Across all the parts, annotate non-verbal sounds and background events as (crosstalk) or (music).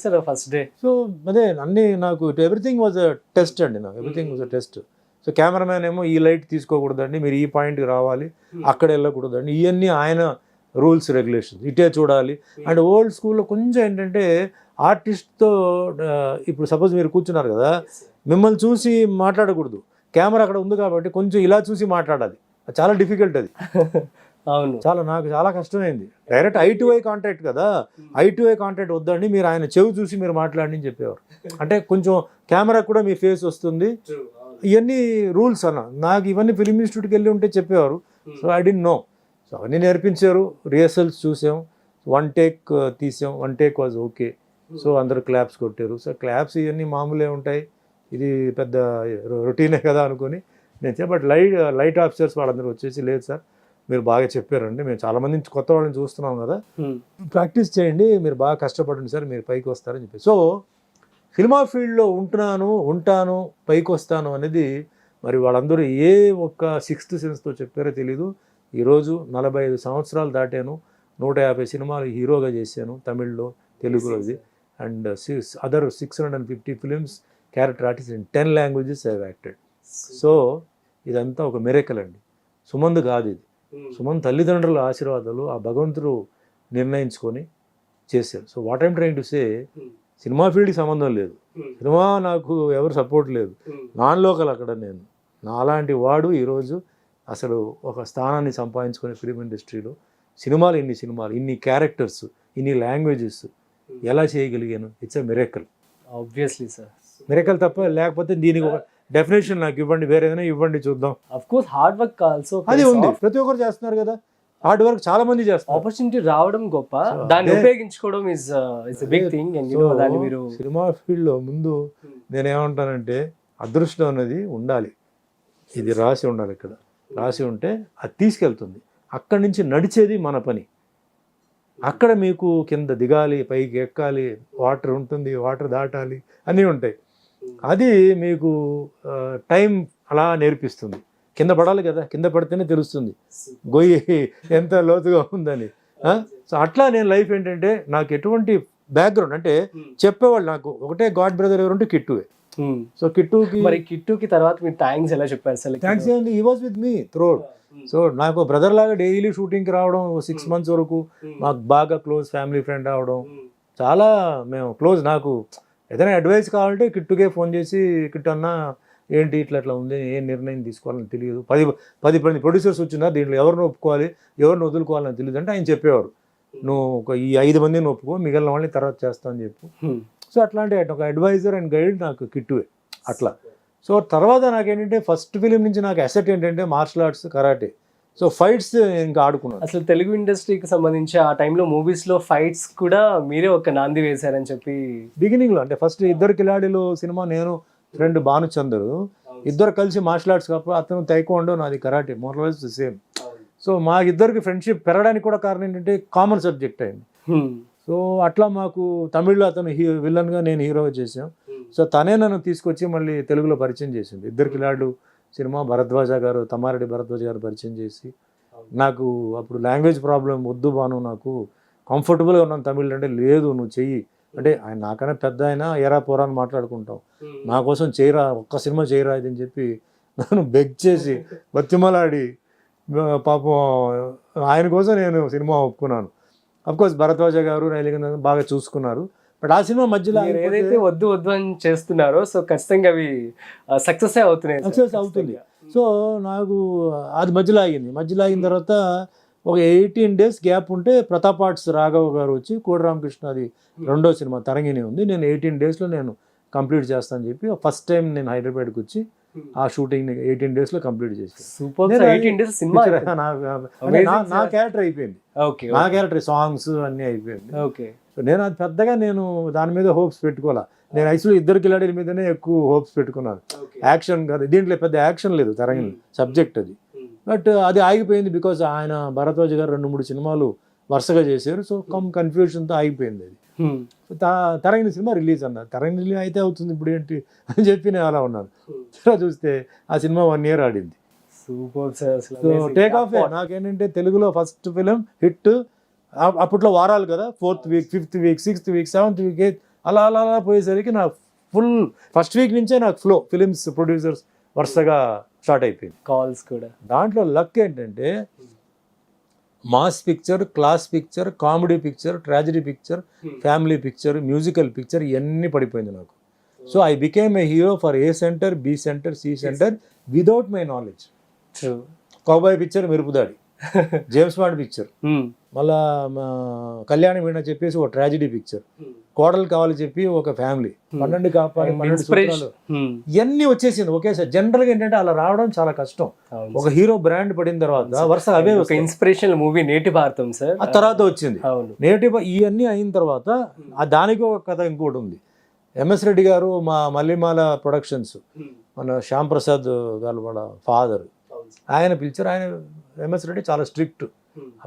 Sir first day so అదే అన్ని నాకు ఎవ్రీథింగ్ వాజ్ అ టెస్ట్ అండి నాకు. Everything was a test so cameraman ఏమో ఈ లైట్ తీసుకోకూడదండి మీరు ఈ పాయింట్కి రావాలి అక్కడ వెళ్ళకూడదండి. ఇవన్నీ ఆయన రూల్స్ రెగ్యులేషన్స్ ఇటే చూడాలి. అండ్ ఓల్డ్ స్కూల్లో కొంచెం ఏంటంటే ఆర్టిస్ట్తో ఇప్పుడు సపోజ్ మీరు కూర్చున్నారు కదా మిమ్మల్ని చూసి మాట్లాడకూడదు. కెమెరా అక్కడ ఉంది కాబట్టి కొంచెం ఇలా చూసి మాట్లాడాలి. చాలా డిఫికల్ట్ అది. (laughs) అవును. చాలా నాకు చాలా కష్టమైంది. Direct eye to eye contact కదా. ఐ టు ఐ కాంటాక్ట్ వద్దండి మీరు ఆయన చెవి చూసి మీరు మాట్లాడండి అని చెప్పేవారు. అంటే కొంచెం కెమెరా కూడా మీ ఫేస్ వస్తుంది. ఇవన్నీ రూల్స్ అన్న. నాకు ఇవన్నీ ఫిలిం ఇన్స్టిట్యూట్కి వెళ్ళి ఉంటే చెప్పేవారు. So I D know so అవన్నీ నేర్పించారు. రిహర్సల్స్ చూసాం. వన్ టేక్ తీసాం. One take was okay so అందరు క్లాప్స్ కొట్టారు. సో క్లాప్స్ ఇవన్నీ మామూలే ఉంటాయి. ఇది పెద్ద రొటీనే కదా అనుకొని. నేను బట్ లైట్ లైట్ ఆఫీసర్స్ వాళ్ళందరూ వచ్చేసి లేదు సార్. మీరు బాగా చెప్పారండి. మేము చాలా మంది కొత్త వాళ్ళని చూస్తున్నాం కదా. ప్రాక్టీస్ చేయండి. మీరు బాగా కష్టపడండి సార్. మీరు పైకి వస్తారని చెప్పి. సో సినిమా ఫీల్డ్లో ఉంటున్నాను ఉంటాను పైకి వస్తాను అనేది మరి వాళ్ళందరూ ఏ ఒక్క సిక్స్త్ సెన్స్తో చెప్పారో తెలీదు. ఈరోజు నలభై ఐదు సంవత్సరాలు దాటాను. నూట యాభై సినిమాలు హీరోగా చేశాను తమిళ్ళో తెలుగులోది and six other six hundred and fifty films character artist in ten languages have acted. So ఇదంతా ఒక మెరేకల్ అండి. సుమంద్ కాదు ఇది. సుమన్ తల్లిదండ్రుల ఆశీర్వాదాలు ఆ భగవంతుడు నిర్ణయించుకొని చేశారు. So what I'm trying to say cinema ఫీల్డ్కి సంబంధం లేదు. సినిమా నాకు ఎవరు సపోర్ట్ లేదు. నాన్ లోకల్ అక్కడ నేను. నాలాంటి వాడు ఈరోజు అసలు ఒక స్థానాన్ని సంపాదించుకొని ఫిలిం ఇండస్ట్రీలో సినిమాలు ఇన్ని సినిమాలు ఇన్ని క్యారెక్టర్స్ ఇన్ని లాంగ్వేజెస్ ఎలా చేయగలిగాను? It's a miracle obviously sir miracle తప్ప లేకపోతే దీనికి ఒక డెఫినేషన్ నాకు ఇవ్వండి వేరే ఏదైనా ఇవ్వండి చూద్దాం. Of course hard work also అది ఉంది. ప్రతి ఒక్కరు చేస్తున్నారు కదా. హార్డ్ వర్క్ చాలా మంది చేస్తారు ఆపర్చునిటీ రావడం గొప్ప. దాన్ని ఉపయోగించుకోవడం is is big thing and you know దాన్ని మీరు సినిమా ఫీల్డ్లో ముందు నేనేమంటానంటే అదృష్టం అనేది ఉండాలి. ఇది రాసి ఉండాలి ఇక్కడ. రాసి ఉంటే అది తీసుకెళ్తుంది. అక్కడి నుంచి నడిచేది మన పని. అక్కడ మీకు కింద దిగాలి పైకి ఎక్కాలి వాటర్ ఉంటుంది వాటర్ దాటాలి అన్నీ ఉంటాయి. అది మీకు టైం అలా నేర్పిస్తుంది. కింద పడాలి కదా కింద పడితేనే తెలుస్తుంది. గొయ్యి ఎంత లోతుగా ఉందని. సో అట్లా నేను లైఫ్ ఏంటంటే నాకు ఎటువంటి బ్యాక్గ్రౌండ్ అంటే చెప్పేవాళ్ళు నాకు ఒకటే గాడ్ బ్రదర్ ఎవరు ఉంటే కిట్టువే. Hmm. సో కిట్టుకి మరి కిట్టుకి తర్వాత మీరు థ్యాంక్స్ ఎలా చెప్పారు సార్ థ్యాంక్స్ ఏంది ఈ was with me throughout so నాకు బ్రదర్ లాగా డైలీ షూటింగ్కి రావడం సిక్స్ మంత్స్ వరకు మాకు బాగా క్లోజ్ ఫ్యామిలీ ఫ్రెండ్ అవడం. చాలా మేము క్లోజ్ నాకు ఏదైనా అడ్వైస్ కావాలంటే కిట్టుకే ఫోన్ చేసి కిట్టు అన్న ఏంటి ఇట్లా ఇట్లా ఉంది ఏం నిర్ణయం తీసుకోవాలని తెలియదు. పది పది పది ప్రొడ్యూసర్స్ వచ్చినా దీంట్లో ఎవరిని ఒప్పుకోవాలి ఎవరిని వదులుకోవాలని తెలియదు అంటే ఆయన చెప్పేవారు నువ్వు ఒక ఈ ఐదు మందిని ఒప్పుకో మిగిలిన వాళ్ళని తర్వాత చేస్తా అని చెప్పు. సో అట్లాంటి ఒక అడ్వైజర్ అండ్ గైడ్ నాకు కిట్టువే అట్లా. సో తర్వాత నాకేంటంటే ఫస్ట్ ఫిలిం నుంచి నాకు అసెట్ ఏంటంటే martial arts karate so fights ఇంకా ఆడుకున్నాను. అసలు తెలుగు ఇండస్ట్రీకి సంబంధించి ఆ టైంలో మూవీస్లో ఫైట్స్ కూడా మీరే ఒక నాంది వేశారని చెప్పి బిగినింగ్లో అంటే ఫస్ట్ ఇద్దరు కిలాడీలు సినిమా నేను ఫ్రెండ్ భానుచందరు. ఇద్దరు కలిసి మార్షల్ ఆర్ట్స్ కాకపోతే అతను తైకోండో నాది కరాటే మోరల్స్ సేమ్ సో మా ఇద్దరికి ఫ్రెండ్షిప్ పెరగడానికి కూడా కారణం ఏంటంటే కామన్ సబ్జెక్ట్ అయింది. సో అట్లా మాకు తమిళ్ళో అతను హీ విలన్గా నేను హీరోగా చేసాం సో తనే నన్ను తీసుకొచ్చి మళ్ళీ తెలుగులో పరిచయం చేసింది ఇద్దరు కిలాడు సినిమా భరద్వాజ గారు తమారెడ్డి భరద్వాజ గారు పరిచయం చేసి నాకు అప్పుడు లాంగ్వేజ్ ప్రాబ్లం వద్దు బాను నాకు కంఫర్టబుల్గా ఉన్నాను తమిళ్ అంటే లేదు నువ్వు చెయ్యి. అంటే ఆయన నాకన్నా పెద్ద ఆయన ఎరా పోరా అని మాట్లాడుకుంటాం. నా కోసం చేయరా ఒక్క సినిమా చేయరా ఇది అని చెప్పి నన్ను బెగ్ చేసి బతిమలాడి పాపం ఆయన కోసం నేను సినిమా ఒప్పుకున్నాను. కోర్స్ భరద్వాజ గారు రైలిగన్ బాగా చూసుకున్నారు. బట్ ఆ సినిమా మధ్యలో ఏదైతే వద్దు వద్దు అని చేస్తున్నారో సో ఖచ్చితంగా అవి సక్సెస్ అవుతున్నాయి. Success అవుతుంది. సో నాకు అది మధ్యలో ఆగింది. మధ్యలో ఆగిన తర్వాత ఒక ఎయిటీన్ డేస్ గ్యాప్ ఉంటే ప్రతాప్ ఆర్ట్స్ రాఘవ గారు వచ్చి కోడి రామకృష్ణ అది రెండో సినిమా తరంగిణి ఉంది. నేను ఎయిటీన్ డేస్లో నేను కంప్లీట్ చేస్తానని చెప్పి ఫస్ట్ టైం నేను హైదరాబాద్కి వచ్చి ఆ షూటింగ్ ఎయిటీన్ డేస్లో కంప్లీట్ చేశాను. సూపర్ ఎయిటీన్ డేస్ సినిమా (laughs) నా- క్యారెక్టర్ అయిపోయింది. నా క్యారెక్టర్ సాంగ్స్ అన్నీ అయిపోయింది. ఓకే సో నేను అది పెద్దగా నేను దాని మీద హోప్స్ పెట్టుకోవాలా నేను యాక్చువల్లీ ఇద్దరు కిలాడీల మీదనే ఎక్కువ హోప్స్ పెట్టుకున్నాను. యాక్షన్ కాదు దీంట్లో పెద్ద యాక్షన్ లేదు తరంగిణి సబ్జెక్ట్ అది. బట్ అది ఆగిపోయింది బికాజ్ ఆయన భరద్వాజ్ గారు రెండు మూడు సినిమాలు వరుసగా చేశారు. సో కమ్ కన్ఫ్యూషన్తో ఆగిపోయింది అది. సో త- తరంగిణి సినిమా రిలీజ్ అన్నారు. తరంగిణి రిలీజ్ అయితే అవుతుంది ఇప్పుడు ఏంటి అని చెప్పి నేను అలా ఉన్నాను. తర్వాత చూస్తే ఆ సినిమా వన్ ఇయర్ ఆడింది. సూపర్. టేక్ ఆఫ్ నాకేంటంటే తెలుగులో ఫస్ట్ ఫిలిం హిట్ అప్పట్లో వారాలు కదా. Fourth week fifth week sixth week seventh week eighth అలా అలా అలా పోయేసరికి నా ఫుల్ ఫస్ట్ వీక్ నుంచే నాకు ఫ్లో ఫిలిమ్స్ ప్రొడ్యూసర్స్ వరుసగా స్టార్ట్ అయిపోయింది. కాల్స్ కూడా. దాంట్లో లక్ ఏంటంటే mass picture class picture comedy picture tragedy picture family picture musical picture ఇవన్నీ పడిపోయింది నాకు. So I became a hero for a centre B centre C centre without my knowledge. Cowboy picture Merupudaadi. (laughs) James Bond picture. Hmm. మళ్ళా మా కళ్యాణి వీణ చెప్పేసి ఒక tragedy picture కోడలు కావాలి చెప్పి ఒక ఫ్యామిలీ పన్నెండు కాపాలి పన్నెండు. సూత్రాలు. Hmm. ఇవన్నీ వచ్చేసింది. ఒకేసారి జనరల్గా ఏంటంటే అలా రావడం చాలా కష్టం. ఒక హీరో బ్రాండ్ పడిన తర్వాత వరుస అవే ఒక వస్తాయి. ఇన్స్పిరేషనల్ మూవీ నేటి భారతం సార్. ఆ తర్వాత వచ్చింది. నేటి ఇవన్నీ అయిన తర్వాత ఆ దానికి ఒక కథ ఇంకోటి ఉంది. ఎంఎస్ రెడ్డి గారు మా మల్లిమాల ప్రొడక్షన్స్ మన శ్యామ్ ప్రసాద్ గారు వాళ్ళ ఫాదర్ ఆయన పిలిచారు. ఆయన ఎంఎస్ రెడ్డి చాలా స్ట్రిక్ట్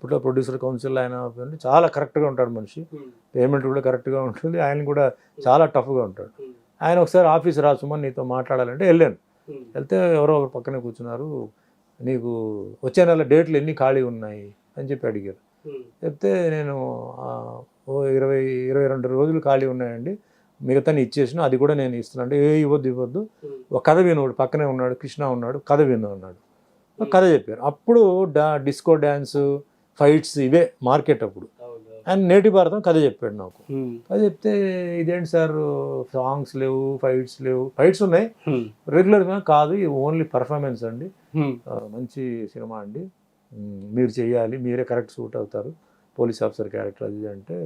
అప్పట్లో ప్రొడ్యూసర్ కౌన్సిల్ ఆయన చాలా కరెక్ట్గా ఉంటాడు మనిషి. పేమెంట్ కూడా కరెక్ట్గా ఉంటుంది. ఆయన కూడా చాలా టఫ్గా ఉంటాడు. ఆయన ఒకసారి ఆఫీస్ రాసుమని నీతో మాట్లాడాలంటే వెళ్ళాను. వెళ్తే ఎవరో ఒకరు పక్కనే కూర్చున్నారు. నీకు వచ్చే నెల డేట్లు ఎన్ని ఖాళీ ఉన్నాయి? అని చెప్పి అడిగారు. చెప్తే నేను ఓ ఇరవై ఇరవై రెండు రోజులు ఖాళీ ఉన్నాయండి. మిగతా ఇచ్చేసిన అది కూడా నేను ఇస్తున్నాను అంటే ఏ ఇవ్వద్దు ఇవ్వద్దు. ఒక కథ వినోడు పక్కనే ఉన్నాడు కృష్ణ ఉన్నాడు కథ విను అన్నాడు ఒక కథ చెప్పారు. అప్పుడు డా డిస్కో డ్యాన్స్ ఫైట్స్ ఇవే మార్కెట్ అప్పుడు. అండ్ నేటి భారతం కథ చెప్పాడు నాకు. కథ చెప్తే ఇదేంటి సార్ సాంగ్స్ లేవు ఫైట్స్ లేవు. ఫైట్స్ ఉన్నాయి. రెగ్యులర్గా కాదు ఇది ఓన్లీ పర్ఫార్మెన్స్ అండి. మంచి సినిమా అండి. మీరు చేయాలి మీరే కరెక్ట్ సూట్ అవుతారు. పోలీస్ ఆఫీసర్ క్యారెక్టర్ అది అంటే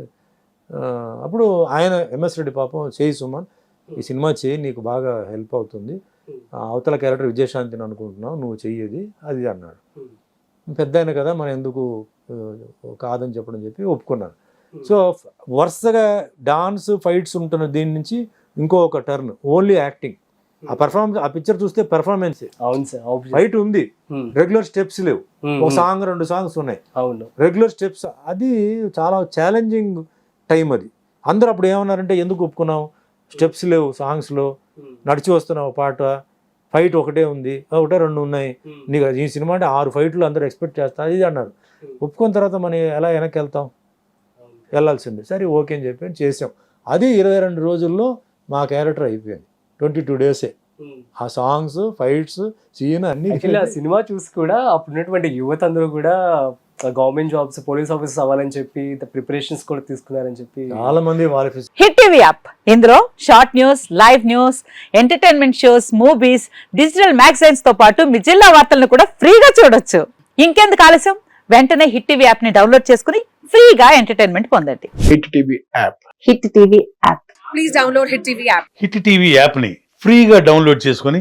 అప్పుడు ఆయన ఎంఎస్ రెడ్డి పాపం చేయి సుమన్ ఈ సినిమా చేయి నీకు బాగా హెల్ప్ అవుతుంది. అవతల క్యారెక్టర్ విజయశాంతిని అనుకుంటున్నావు నువ్వు చెయ్యేది అది అన్నాడు. పెద్ద ఆయన కదా మనం ఎందుకు కాదని చెప్పడం చెప్పి ఒప్పుకున్నాను సో వరుసగా డాన్స్ ఫైట్స్ ఉంటున్న దీని నుంచి ఇంకో ఒక టర్న్ ఓన్లీ యాక్టింగ్. ఆ పర్ఫార్మెన్స్ ఆ పిక్చర్ చూస్తే పెర్ఫార్మెన్స్. అవును సార్ obvious. ఫైట్ ఉంది. Hmm. రెగ్యులర్ స్టెప్స్ లేవు. Hmm. ఒక సాంగ్ రెండు సాంగ్స్ ఉన్నాయి. అవును. రెగ్యులర్ స్టెప్స్ అది చాలా ఛాలెంజింగ్ టైం అది. అందరూ అప్పుడు ఏమన్నారంటే ఎందుకు ఒప్పుకున్నావు? స్టెప్స్ లేవు సాంగ్స్లో. నడిచి వస్తున్నావు పాట. ఫైట్ ఒకటే ఉంది ఒకటే రెండు ఉన్నాయి. నీకు ఈ సినిమా అంటే ఆరు ఫైట్లు అందరూ ఎక్స్పెక్ట్ చేస్తారు ఇది అన్నారు. ఒప్పుకున్న తర్వాత మనం ఎలా వెనక్కి వెళ్తాం? వెళ్ళాల్సిందే. సరే ఓకే అని చెప్పి చేసాం. అది ఇరవై రెండు రోజుల్లో మా క్యారెక్టర్ అయిపోయింది. ట్వంటీ టూ డేసే. ఆ సాంగ్స్ ఫైట్స్ సీన్ అన్ని సినిమా చూసి కూడా అప్పుడున్నటువంటి యువత అందరూ కూడా గవర్నమెంట్ జాబ్స్ పోలీస్ ఆఫీసర్స్ అవ్వాలని చెప్పి ప్రిపరేషన్స్ కూడా తీసుకున్నారని చెప్పి చాలా మంది హిట్ టీవీ యాప్. ఇందులో short news live news entertainment shows movies digital మ్యాగజైన్స్తో పాటు మీ జిల్లా వార్తలను కూడా ఫ్రీగా చూడొచ్చు. ఇంకెందుకు ఆలస్యం? వెంటనే హిట్ టీవీ యాప్ని డౌన్లోడ్ చేసుకుని ఫ్రీగా ఎంటర్టైన్మెంట్ పొందండి. Hit TV app. Hit TV app. Please download Hit TV app. Hit TV యాప్ని ఫ్రీగా డౌన్లోడ్ చేసుకొని